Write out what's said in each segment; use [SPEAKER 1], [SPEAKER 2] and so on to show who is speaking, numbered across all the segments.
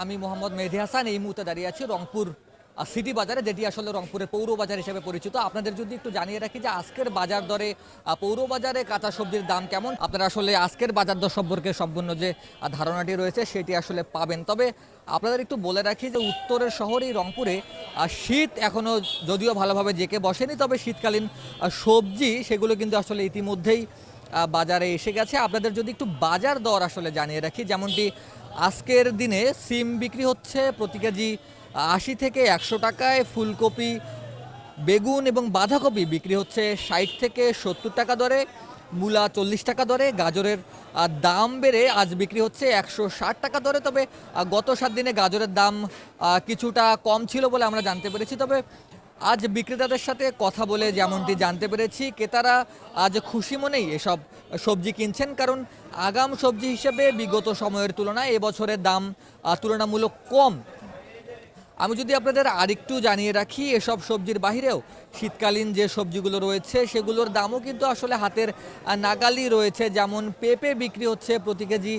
[SPEAKER 1] আমি মোহাম্মদ মেহেদি হাসান, এই মুহূর্তে দাঁড়িয়ে আছি রংপুর সিটি বাজারে, যেটি আসলে রংপুরের পৌর বাজার হিসেবে পরিচিত। আপনাদের যদি একটু জানিয়ে রাখি যে আজকের বাজার দরে পৌর বাজারে কাঁচা সবজির দাম কেমন? আপনারা আসলে আজকের বাজার দর সম্পর্কে সম্পূর্ণ যে ধারণাটি রয়েছে, সেটি আসলে পাবেন। তবে আপনাদের একটু বলে রাখি যে, উত্তরের শহরে এই রংপুরে শীত এখনও যদিও ভালোভাবে জেকে বসেনি, তবে শীতকালীন সবজি, সেগুলো কিন্তু আসলে ইতিমধ্যেই বাজারে এসে গেছে। আপনাদের যদি একটু বাজার দর আসলে জানিয়ে রাখি, যেমনটি আজকের দিনে সিম বিক্রি হচ্ছে প্রতি কেজি আশি থেকে একশো টাকায়। ফুলকপি, বেগুন এবং বাঁধাকপি বিক্রি হচ্ছে ষাট থেকে সত্তর টাকা দরে, মূলা চল্লিশ টাকা দরে, গাজরের দাম বেড়ে আজ বিক্রি হচ্ছে একশো ষাট টাকা দরে। তবে গত সাত দিনে গাজরের দাম কিছুটা কম ছিল বলে আমরা জানতে পেরেছি। তবে আজ বিক্রেতাদের সাথে কথা বলে যেমনটি জানতে পেরেছি, ক্রেতারা আজ খুশি মনেই এসব সবজি কিনছেন কারণ আগাম সবজি হিসেবে বিগত সময়ের তুলনায় এবছরের দাম তুলনামূলক কম। আমি যদি আপনাদের আরেকটু জানিয়ে রাখি এসব সবজির বাহিরেও শীতকালীন যে সবজিগুলো রয়েছে সেগুলোর দামও কিন্তু আসলে হাতের আহ, নাগালই রয়েছে। যেমন পেঁপে বিক্রি হচ্ছে প্রতি কেজি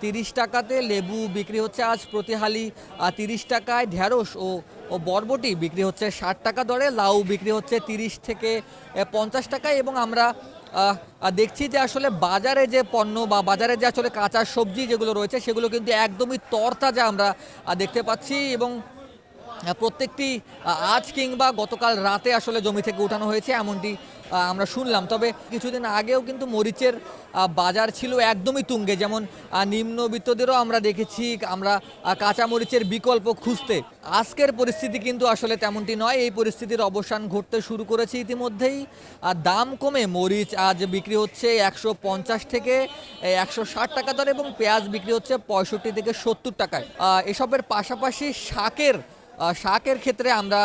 [SPEAKER 1] তিরিশ টাকাতে লেবু বিক্রি হচ্ছে আজ প্রতি হালি তিরিশ টাকায় ঢ্যাঁড়স ও ও বরবটি বিক্রি হচ্ছে ষাট টাকা দরে লাউ বিক্রি হচ্ছে তিরিশ থেকে পঞ্চাশ টাকায় এবং আমরা দেখছি যে আসলে বাজারে যে পণ্য বা বাজারে যে আসলে কাঁচা সবজি যেগুলো রয়েছে সেগুলো কিন্তু একদমই তরতাজা আমরা দেখতে পাচ্ছি এবং প্রত্যেকটি আজ কিংবা গতকাল রাতে আসলে জমি থেকে উঠানো হয়েছে, এমনটি আমরা শুনলাম। তবে কিছুদিন আগেও কিন্তু মরিচের বাজার ছিল একদমই তুঙ্গে। যেমন নিম্নবিত্তদেরও আমরা দেখেছি, আমরা কাঁচা মরিচের বিকল্প খুঁজতে। আজকের পরিস্থিতি কিন্তু আসলে তেমনটি নয়। এই পরিস্থিতির অবসান ঘটতে শুরু করেছে ইতিমধ্যেই। দাম কমে, মরিচ আজ বিক্রি হচ্ছে একশো পঞ্চাশ থেকে একশো ষাট টাকা দরে এবং পেঁয়াজ বিক্রি হচ্ছে পঁয়ষট্টি থেকে সত্তর টাকায়। এসবের পাশাপাশি শাকের শাকের ক্ষেত্রে আমরা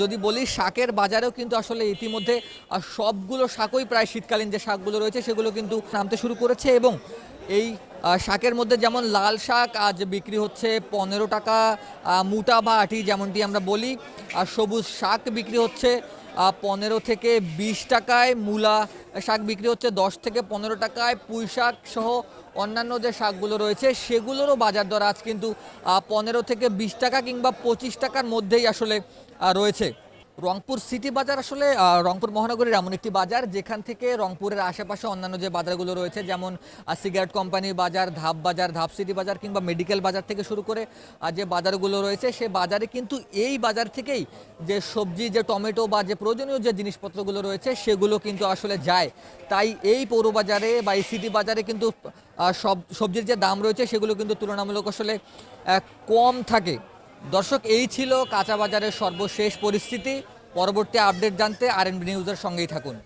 [SPEAKER 1] যদি বলি শাকের বাজারেও কিন্তু আসলে ইতিমধ্যে সবগুলো শাকই প্রায় শীতকালীন যে শাকগুলো রয়েছে সেগুলো কিন্তু নামতে শুরু করেছে এবং এই শাকের মধ্যে যেমন লাল শাক আজ বিক্রি হচ্ছে পনেরো টাকা মোটা বা আটি যেমনটি আমরা বলি, আর সবুজ শাক বিক্রি হচ্ছে পনেরো থেকে বিশ টাকায় মূলা শাক বিক্রি হচ্ছে, দশ থেকে পনেরো টাকায় পুঁই শাক সহ অন্যান্য যে শাকগুলো রয়েছে, সেগুলোরও বাজার দর আজ কিন্তু পনেরো থেকে বিশ টাকা কিংবা পঁচিশ টাকার মধ্যেই আসলে রয়েছে। রংপুর সিটি বাজার আসলে রংপুর মহানগরীর এমন একটি বাজার যেখান থেকে রংপুরের আশেপাশে অন্যান্য যে বাজারগুলো রয়েছে, যেমন সিগারেট কোম্পানি বাজার, ধাপ বাজার, ধাপ সিটি বাজার কিংবা মেডিকেল বাজার থেকে শুরু করে যে বাজারগুলো রয়েছে, সে বাজারে কিন্তু এই বাজার থেকেই যে সবজি, যে টমেটো বা যে প্রয়োজনীয় যে জিনিসপত্রগুলো রয়েছে, সেগুলো কিন্তু আসলে যায়। তাই এই পৌর বাজারে বা এই সিটি বাজারে কিন্তু সব, সবজির যে দাম রয়েছে, সেগুলো কিন্তু তুলনামূলক আসলে কম থাকে। দর্শক, এই ছিল কাঁচা বাজারের সর্বশেষ পরিস্থিতি। পরবর্তী আপডেট জানতে আর এন নিউজের সঙ্গেই থাকুন।